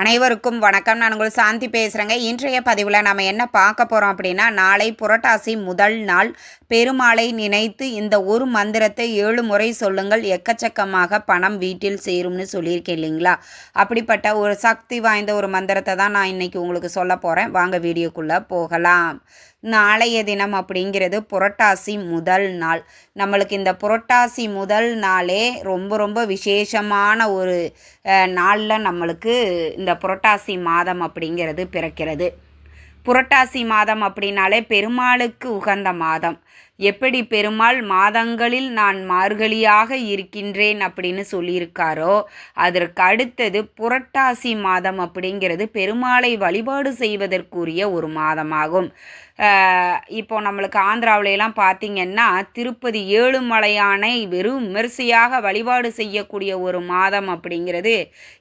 அனைவருக்கும் வணக்கம். நான் உங்கள் சாந்தி பேசுகிறேங்க இன்றைய பதிவில் நம்ம என்ன பார்க்க போகிறோம் அப்படின்னா நாளை புரட்டாசி முதல் நாள் பெருமாளை நினைத்து இந்த ஒரு மந்திரத்தை ஏழு முறை சொல்லுங்கள். எக்கச்சக்கமாக பணம் வீட்டில் சேரும்னு சொல்லியிருக்கேன் இல்லைங்களா? அப்படிப்பட்ட ஒரு சக்தி வாய்ந்த ஒரு மந்திரத்தை தான் நான் இன்னைக்கு உங்களுக்கு சொல்ல போகிறேன் வாங்க வீடியோக்குள்ளே போகலாம். நாளைய தினம் அப்படிங்கிறது புரட்டாசி முதல் நாள். நம்மளுக்கு இந்த புரட்டாசி முதல் நாளே ரொம்ப ரொம்ப விசேஷமான ஒரு நாளில் நம்மளுக்கு இந்த புரட்டாசி மாதம் அப்படிங்கிறது பிறக்கிறது. புரட்டாசி மாதம் அப்படின்னாலே பெருமாளுக்கு உகந்த மாதம். எப்படி பெருமாள் மாதங்களில் நான் மார்கழியாக இருக்கின்றேன் அப்படின்னு சொல்லியிருக்காரோ அதற்கு அடுத்தது புரட்டாசி மாதம் அப்படிங்கிறது பெருமாளை வழிபாடு செய்வதற்குரிய ஒரு மாதமாகும். இப்போ நம்மளுக்கு ஆந்திராவிலலாம் பார்த்திங்கன்னா திருப்பதி ஏழுமலையானை வெறும் விமரிசையாக வழிபாடு செய்யக்கூடிய ஒரு மாதம் அப்படிங்கிறது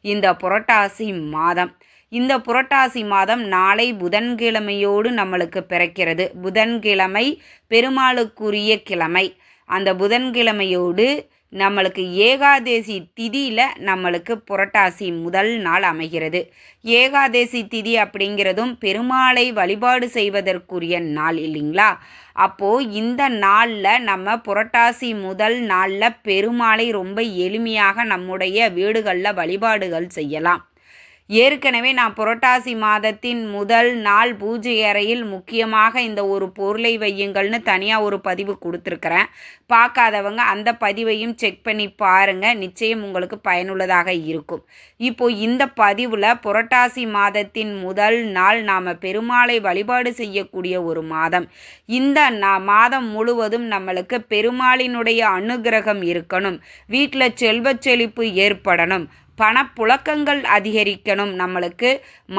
இந்த புரட்டாசி மாதம். இந்த புரட்டாசி மாதம் நாளை புதன்கிழமையோடு நம்மளுக்கு பிறக்கிறது. புதன்கிழமை பெருமாளுக்குரிய கிழமை. அந்த புதன்கிழமையோடு நம்மளுக்கு ஏகாதேசி திதியில் நம்மளுக்கு புரட்டாசி முதல் நாள் அமைகிறது. ஏகாதேசி திதி அப்படிங்கிறதும் பெருமாளை வழிபாடு செய்வதற்குரிய நாள் இல்லைங்களா? அப்போது இந்த நாளில் நம்ம புரட்டாசி முதல் நாளில் பெருமாளை ரொம்ப எளிமையாக நம்முடைய வீடுகளில் வழிபாடுகள் செய்யலாம். ஏற்கனவே நான் புரட்டாசி மாதத்தின் முதல் நாள் பூஜை அறையில் முக்கியமாக இந்த ஒரு பொருளை வையுங்கள்னு தனியாக ஒரு பதிவு கொடுத்துருக்குறேன். பார்க்காதவங்க அந்த பதிவையும் செக் பண்ணி பாருங்கள் நிச்சயம் உங்களுக்கு பயனுள்ளதாக இருக்கும். இப்போ இந்த பதிவில் புரட்டாசி மாதத்தின் முதல் நாள் நாம் பெருமாளை வழிபாடு செய்யக்கூடிய ஒரு மாதம். இந்த மாதம் முழுவதும் நம்மளுக்கு பெருமாளினுடைய அனுகிரகம் இருக்கணும். வீட்டில் செல்வ செழிப்பு ஏற்படணும். பணப்புழக்கங்கள் அதிகரிக்கணும். நம்மளுக்கு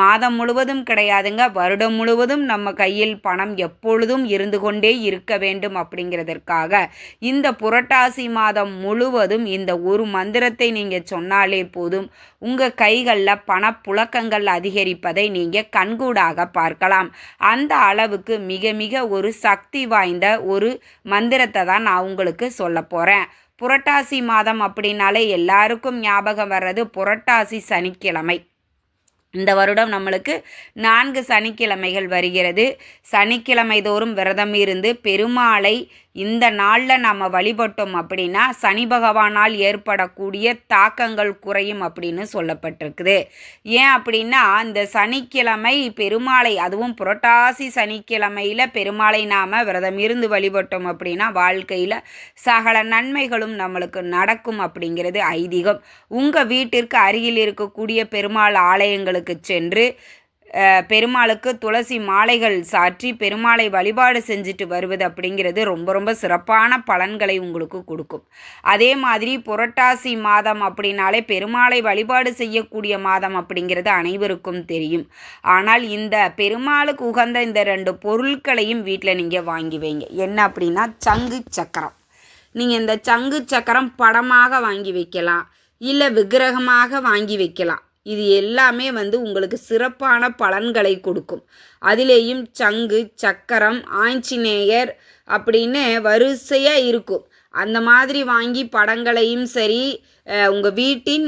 மாதம் முழுவதும் கிடையாதுங்க. வருடம் முழுவதும் நம்ம கையில் பணம் எப்பொழுதும் இருந்து கொண்டே இருக்க வேண்டும் அப்படிங்கிறதற்காக இந்த புரட்டாசி மாதம் முழுவதும் இந்த ஒரு மந்திரத்தை நீங்கள் சொன்னாலே போதும். உங்கள் கைகளில் பணப்புழக்கங்கள் அதிகரிப்பதை நீங்கள் கண்கூடாக பார்க்கலாம். அந்த அளவுக்கு மிக மிக ஒரு சக்தி வாய்ந்த ஒரு மந்திரத்தை தான் நான் உங்களுக்கு சொல்ல போகிறேன் புரட்டாசி மாதம் அப்படின்னாலே எல்லாருக்கும் ஞாபகம் வர்றது புரட்டாசி சனிக்கிழமை. இந்த வருடம் நம்மளுக்கு நான்கு சனிக்கிழமைகள் வருகிறது. சனிக்கிழமை தோறும் விரதம் இருந்து பெருமாளை இந்த நாளில் நம்ம வழிபட்டோம் அப்படின்னா சனி பகவானால் ஏற்படக்கூடிய தாக்கங்கள் குறையும் அப்படின்னு சொல்லப்பட்டிருக்குது. ஏன் அப்படின்னா இந்த சனிக்கிழமை பெருமாளை அதுவும் புரட்டாசி சனிக்கிழமையில் பெருமாளை நாம் விரதம் இருந்து வழிபட்டோம் அப்படின்னா வாழ்க்கையில் சகல நன்மைகளும் நம்மளுக்கு நடக்கும் அப்படிங்கிறது ஐதீகம். உங்கள் வீட்டிற்கு அருகில் இருக்கக்கூடிய பெருமாள் ஆலயங்களுக்கு சென்று பெருமாளுக்கு துளசி மாலைகள் சாற்றி பெருமாளை வழிபாடு செஞ்சுட்டு வருவது அப்படிங்கிறது ரொம்ப ரொம்ப சிறப்பான பலன்களை உங்களுக்கு கொடுக்கும். அதே மாதிரி புரட்டாசி மாதம் அப்படின்னாலே பெருமாளை வழிபாடு செய்யக்கூடிய மாதம் அப்படிங்கிறது அனைவருக்கும் தெரியும். ஆனால் இந்த பெருமாளுக்கு உகந்த இந்த ரெண்டு பொருட்களையும் வீட்டில் நீங்கள் வாங்கி வைங்க. என்ன அப்படின்னா சங்கு சக்கரம். நீங்கள் இந்த சங்கு சக்கரம் படமாக வாங்கி வைக்கலாம். இல்லை விக்கிரகமாக வாங்கி வைக்கலாம். இது எல்லாமே வந்து உங்களுக்கு சிறப்பான பலன்களை கொடுக்கும். அதிலேயும் சங்கு சக்கரம் ஆஞ்சநேயர் அப்படின்னு வரிசையாக இருக்கும். அந்த மாதிரி வாங்கி படங்களையும் சரி உங்கள் வீட்டின்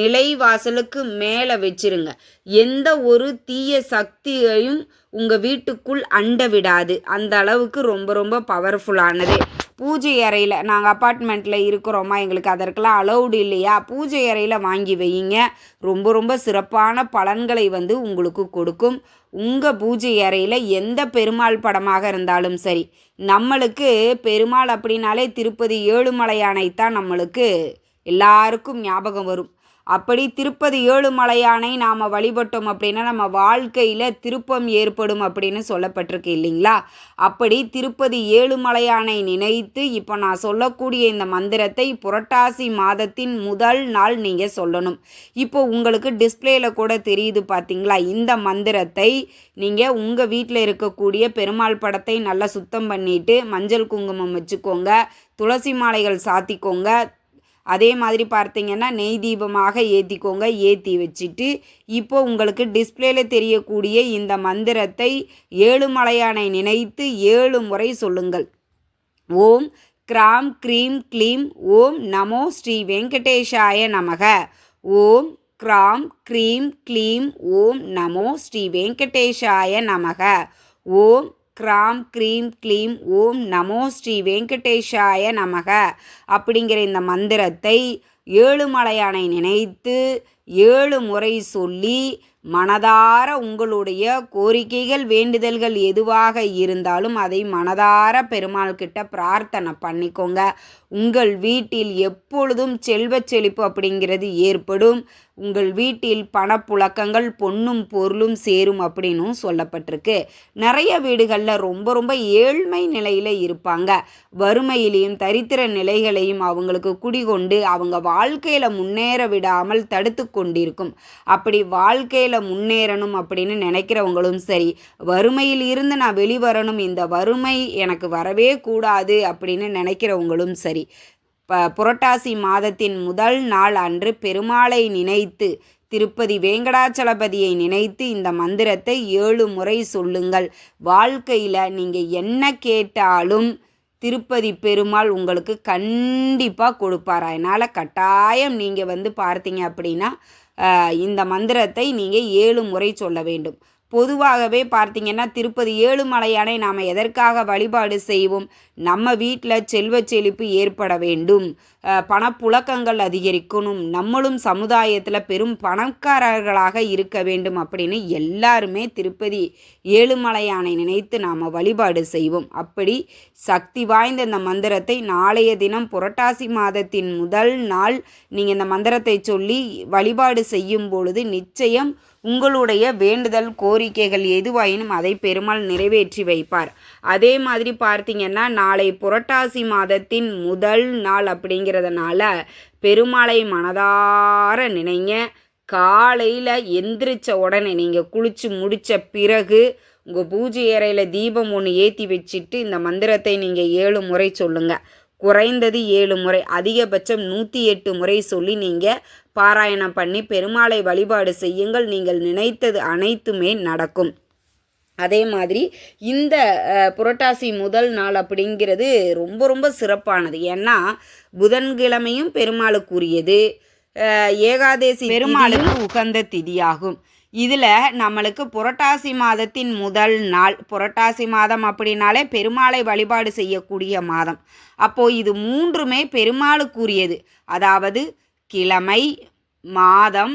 நிலை வாசலுக்கு மேலே வச்சிருங்க. எந்த ஒரு தீய சக்தியையும் உங்கள் வீட்டுக்குள் அண்ட விடாது. அந்த அளவுக்கு ரொம்ப ரொம்ப பவர்ஃபுல்லானது பூஜை அறையில் நாங்கள் அப்பார்ட்மெண்ட்டில் இருக்கிறோமா? எங்களுக்கு அதற்கெல்லாம் அலௌடு இல்லையா? பூஜை அறையில் வாங்கி வையுங்க. ரொம்ப ரொம்ப சிறப்பான பலன்களை வந்து உங்களுக்கு கொடுக்கும். உங்கள் பூஜை அறையில் எந்த பெருமாள் படமாக இருந்தாலும் சரி நம்மளுக்கு பெருமாள் அப்படின்னாலே திருப்பதி ஏழுமலையானைத்தான் நம்மளுக்கு எல்லாருக்கும் ஞாபகம் வரும். அப்படி திருப்பதி ஏழுமலையானை நாம் வழிபட்டோம் அப்படின்னா நம்ம வாழ்க்கையில் திருப்பம் ஏற்படும் அப்படின்னு சொல்லப்பட்டிருக்கு இல்லைங்களா? அப்படி திருப்பதி ஏழுமலையானை நினைத்து இப்போ நான் சொல்லக்கூடிய இந்த மந்திரத்தை புரட்டாசி மாதத்தின் முதல் நாள் நீங்கள் சொல்லணும். இப்போ உங்களுக்கு டிஸ்பிளேயில் கூட தெரியுது பார்த்தீங்களா இந்த மந்திரத்தை நீங்கள் உங்கள் வீட்டில் இருக்கக்கூடிய பெருமாள் படத்தை நல்லா சுத்தம் பண்ணிவிட்டு மஞ்சள் குங்குமம் வச்சுக்கோங்க துளசி மாலைகள் சாத்திக்கோங்க அதே மாதிரி பார்த்தீங்கன்னா நெய் தீபமாக ஏற்றிக்கோங்க ஏற்றி வச்சுட்டு இப்போ உங்களுக்கு டிஸ்பிளேல தெரியக்கூடிய இந்த மந்திரத்தை ஏழுமலையானை நினைத்து ஏழு முறை சொல்லுங்கள். ஓம் கிராம் க்ரீம் க்ளீம் ஓம் நமோ ஸ்ரீ வெங்கடேஷாய நமக. ஓம் கிராம் க்ரீம் க்ளீம் ஓம் நமோ ஸ்ரீ வெங்கடேஷாய நமக. ஓம் கிராம் க்ரீம் க்ளீம் ஓம் நமோ ஸ்ரீ வெங்கடேஷாய நமக அப்படிங்கிற இந்த மந்திரத்தை ஏழுமலையானை நினைத்து ஏழு முறை சொல்லி மனதார உங்களுடைய கோரிக்கைகள் வேண்டுதல்கள் எதுவாக இருந்தாலும் அதை மனதார பெருமாள் கிட்ட பிரார்த்தனை பண்ணிக்கோங்க. உங்கள் வீட்டில் எப்பொழுதும் செல்வச் செழிப்பு அப்படிங்கிறது ஏற்படும். உங்கள் வீட்டில் பணப்புழக்கங்கள் பொன்னும் பொருளும் சேரும் அப்படின்னும் சொல்லப்பட்டிருக்கு. நிறைய வீடுகளில் ரொம்ப ரொம்ப ஏழ்மை நிலையில் இருப்பாங்க. வறுமையிலையும் தரித்திர நிலைகளையும் அவங்களுக்கு குடிகொண்டு அவங்க வாழ்க்கையில் முன்னேற விடாமல் தடுத்து கொண்டிருக்கும். அப்படி வாழ்க்கையில் முன்னேறணும் அப்படின்னு நினைக்கிறவங்களும் சரி வறுமையில் இருந்து நான் வெளிவரணும் இந்த வறுமை எனக்கு வரவே கூடாது அப்படின்னு நினைக்கிறவங்களும் சரி ப புரட்டாசி மாதத்தின் முதல் நாள் அன்று பெருமாளை நினைத்து திருப்பதி வேங்கடாச்சலபதியை நினைத்து இந்த மந்திரத்தை ஏழு முறை சொல்லுங்கள். வாழ்க்கையில் நீங்கள் என்ன கேட்டாலும் திருப்பதி பெருமாள் உங்களுக்கு கண்டிப்பாக கொடுப்பார்? அதனால் கட்டாயம் நீங்கள் வந்து பார்த்தீங்க அப்படின்னா இந்த மந்திரத்தை நீங்கள் ஏழு முறை சொல்ல வேண்டும். பொதுவாகவே பார்த்தீங்கன்னா திருப்பதி ஏழுமலையானை நாம் எதற்காக வழிபாடு செய்வோம்? நம்ம வீட்டில் செல்வ செழிப்பு ஏற்பட வேண்டும். பணப்புழக்கங்கள் அதிகரிக்கணும். நம்மளும் சமுதாயத்தில் பெரும் பணக்காரர்களாக இருக்க வேண்டும் அப்படின்னு எல்லாருமே திருப்பதி ஏழுமலையானை நினைத்து நாம் வழிபாடு செய்வோம். அப்படி சக்தி வாய்ந்த இந்த மந்திரத்தை நாளைய தினம் புரட்டாசி மாதத்தின் முதல் நாள் நீங்கள் இந்த மந்திரத்தை சொல்லி வழிபாடு செய்யும் பொழுது நிச்சயம் உங்களுடைய வேண்டுதல் கோரிக்கைகள் எதுவாயினும் அதை பெருமாள் நிறைவேற்றி வைப்பார். அதே மாதிரி பார்த்தீங்கன்னா நாளை புரட்டாசி மாதத்தின் முதல் நாள் அப்படிங்கிற இருக்கிறதுனால பெருமாளை மனதார நினைங்க. காலையில் எந்திரிச்ச உடனே நீங்கள் குளித்து முடித்த பிறகு உங்கள் பூஜை அறையில் தீபம் ஒன்று ஏற்றி வச்சுட்டு இந்த மந்திரத்தை நீங்கள் ஏழு முறை சொல்லுங்கள் குறைந்தது ஏழு முறை அதிகபட்சம் நூற்றி எட்டு முறை சொல்லி நீங்கள் பாராயணம் பண்ணி பெருமாளை வழிபாடு செய்யுங்கள். நீங்கள் நினைத்தது அனைத்துமே நடக்கும். அதே மாதிரி இந்த புரட்டாசி முதல் நாள் அப்படிங்கிறது ரொம்ப ரொம்ப சிறப்பானது. ஏன்னா புதன்கிழமையும் பெருமாளுக்குரியது. ஏகாதேசி பெருமாளுக்கு உகந்த திதியாகும். இதில் நம்மளுக்கு புரட்டாசி மாதத்தின் முதல் நாள் புரட்டாசி மாதம் அப்படின்னாலே பெருமாளை வழிபாடு செய்யக்கூடிய மாதம். அப்போது இது மூன்றுமே பெருமாளுக்குரியது. அதாவது கிழமை மாதம்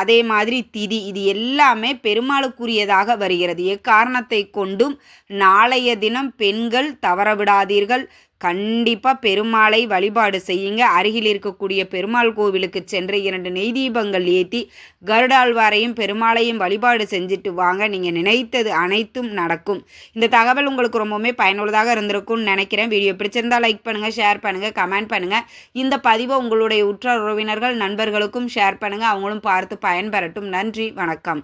அதே மாதிரி திதி. இது எல்லாமே பெருமாளுக்குரியதாக வருகிறது. எக்காரணத்தை கொண்டும் நாளைய தினம் பெண்கள் தவறவிடாதீர்கள். கண்டிப்பாக பெருமாளை வழிபாடு செய்யுங்க. அருகில் இருக்கக்கூடிய பெருமாள் கோவிலுக்கு சென்று இரண்டு நெய் தீபங்கள் ஏற்றி கருடாழ்வாரையும் பெருமாளையும் வழிபாடு செஞ்சுட்டு வாங்க. நீங்கள் நினைத்தது அனைத்தும் நடக்கும். இந்த தகவல் உங்களுக்கு ரொம்பவுமே பயனுள்ளதாக இருந்திருக்கும்னு நினைக்கிறேன். வீடியோ பிடிச்சிருந்தால் லைக் பண்ணுங்கள் ஷேர் பண்ணுங்கள் கமெண்ட் பண்ணுங்கள் இந்த பதிவை உங்களுடைய உற்றார் உறவினர்கள் நண்பர்களுக்கும் ஷேர் பண்ணுங்கள் அவங்களும் பார்த்து பயன்பெறட்டும். நன்றி வணக்கம்.